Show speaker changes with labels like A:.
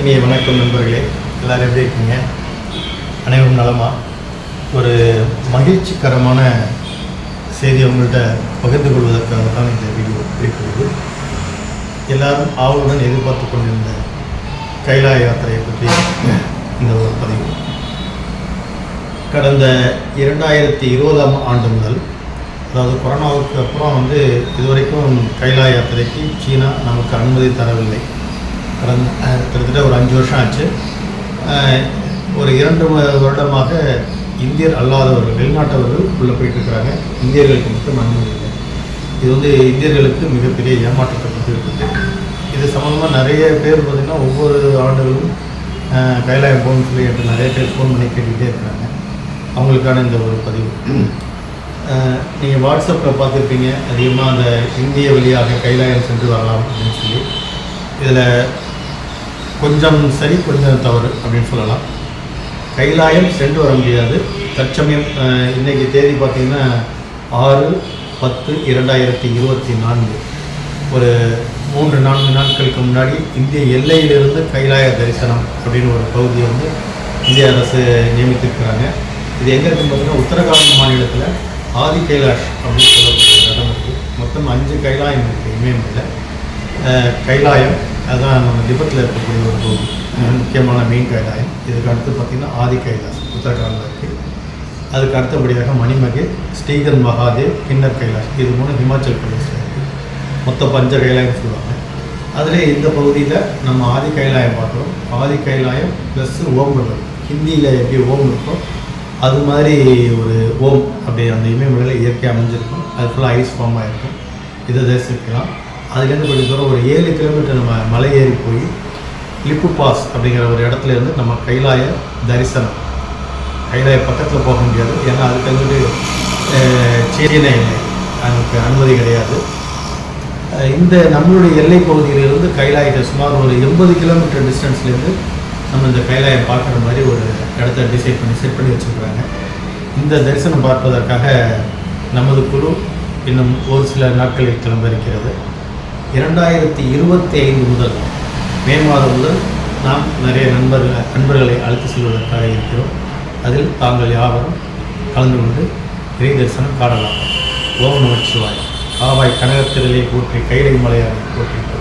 A: இனிய வணக்கம் நண்பர்களே எல்லோரும் எப்படி இருக்கீங்க? அனைவரும் நலமா? ஒரு மகிழ்ச்சிகரமான செய்தி உங்கள்கிட்ட பகிர்ந்து கொள்வதற்காக தான் இந்த வீடியோ இருக்கிறது எல்லாரும் ஆவலுடன் எதிர்பார்த்து கொண்டிருந்த கைலா யாத்திரையை பற்றி இந்த ஒரு பதிவு. கடந்த இரண்டாயிரத்தி இருபதாம் ஆண்டு முதல் அதாவது கொரோனாவுக்கு அப்புறம் வந்து இதுவரைக்கும் கைலா யாத்திரைக்கு சீனா நமக்கு அனுமதி தரவில்லை. கடந்த கிட்டத்தட்ட ஒரு அஞ்சு வருஷம் ஆச்சு. ஒரு இரண்டு வருடமாக இந்தியர் அல்லாதவர்கள் வெளிநாட்டவர்கள் உள்ளே போயிட்டு இருக்கிறாங்க இந்தியர்களுக்கு மட்டும் அனுமதி இல்லை. இது வந்து இந்தியர்களுக்கு மிகப்பெரிய ஏமாற்றத்தை இருக்குது இது சம்மந்தமாக நிறைய பேர் பார்த்திங்கன்னா ஒவ்வொரு ஆண்டுகளும் கைலாயம் போகணும்னு சொல்லி என்று நிறைய பேர் ஃபோன் பண்ணி கேட்டுக்கிட்டே இருக்கிறாங்க. அவங்களுக்கான இந்த ஒரு பதிவு. நீங்கள் வாட்ஸ்அப்பில் பார்த்துருப்பீங்க அதிகமாக அந்த இந்திய வழியாக கைலாயம் சென்று வரலாம் அப்படின்னு சொல்லி. இதில் கொஞ்சம் சரி கொஞ்சம் தவறு அப்படின்னு சொல்லலாம். கைலாயம் சென்று வர முடியாது. தற்சமயம் இன்றைக்கி தேதி பார்த்தீங்கன்னா ஆறு பத்து இரண்டாயிரத்தி இருபத்தி நான்கு. ஒரு மூன்று நான்கு நாட்களுக்கு முன்னாடி இந்திய எல்லையிலிருந்து கைலாய தரிசனம் அப்படின்னு ஒரு பகுதியை வந்து இந்திய அரசு நியமித்திருக்கிறாங்க. இது எங்கே இருக்குன்னு பார்த்தீங்கன்னா உத்தரகாண்ட் மாநிலத்தில் ஆதி கைலாஷ் அப்படின்னு சொல்லக்கூடிய இடம் இருக்குது மொத்தம் அஞ்சு கைலாயம் இருக்குது இமயமலையில் கைலாயம் அதுதான் நம்ம திபத்தில் இருக்கக்கூடிய ஒரு மிக முக்கியமான மெயின் கைலாயம். இதுக்கு அடுத்து பார்த்திங்கன்னா ஆதி கைலாஸ் உத்தரகாண்டில் இருக்குது அதுக்கு அடுத்தபடியாக மணிமகை ஸ்ரீகன் மகாதேவ் கிண்ணர் கைலாஷ் இது மூணு ஹிமாச்சல் பிரதேசில் இருக்குது மொத்தம் பஞ்ச கைலாயம் சொல்லுவாங்க. அதில் இந்த பகுதியில் நம்ம ஆதி கைலாயம் பார்க்குறோம். ஆதி கைலாயம் ப்ளஸ் ஓம் இருக்கும் ஹிந்தியில் எப்படி ஓம் இருக்கோ அது மாதிரி ஒரு ஓம் அப்படி அந்த இமயமலையில் இயற்கையாக அமைஞ்சிருக்கும். அது ஃபுல்லாக ஐஸ் ஃபார்ம் ஆகிருக்கும் இதை தரிசிக்கலாம் அதுலேருந்து கொஞ்சம் தூரம் ஒரு ஏழு கிலோமீட்டர் நம்ம மலை ஏறி போய் லிப்பு பாஸ் அப்படிங்கிற ஒரு இடத்துல இருந்து நம்ம கைலாய தரிசனம். கைலாய பக்கத்தில் போக முடியாது. ஏன்னா அதுக்கு வந்துட்டு அஹ், நமக்கு அனுமதி கிடையாது. இந்த நம்மளுடைய எல்லை பகுதியிலிருந்து கைலாயத்தை சுமார் ஒரு எண்பது கிலோமீட்டர் டிஸ்டன்ஸ்லேருந்து நம்ம இந்த கைலாயம் பார்க்குற மாதிரி ஒரு இடத்த டிசைட் பண்ணி செட் பண்ணி வச்சுருக்குறாங்க. இந்த தரிசனம் பார்ப்பதற்காக நமது குழு இன்னும் ஒரு சில நாட்களில் கிளம்ப இருக்கிறது. இரண்டாயிரத்தி இருபத்தி ஐந்து முதல் மே மாதம் முதல் நாம் நிறைய நண்பர்கள் நண்பர்களை அழைத்து செல்வதற்காக இருக்கிறோம். அதில் தாங்கள் யாவரும் கலந்து கொண்டு இறை தரிசனம் காணலாம். ஓம் நமச்சிவாய் ஆவாய் கனகத்திரலே போற்றி கைலை மலையாரை போற்றி.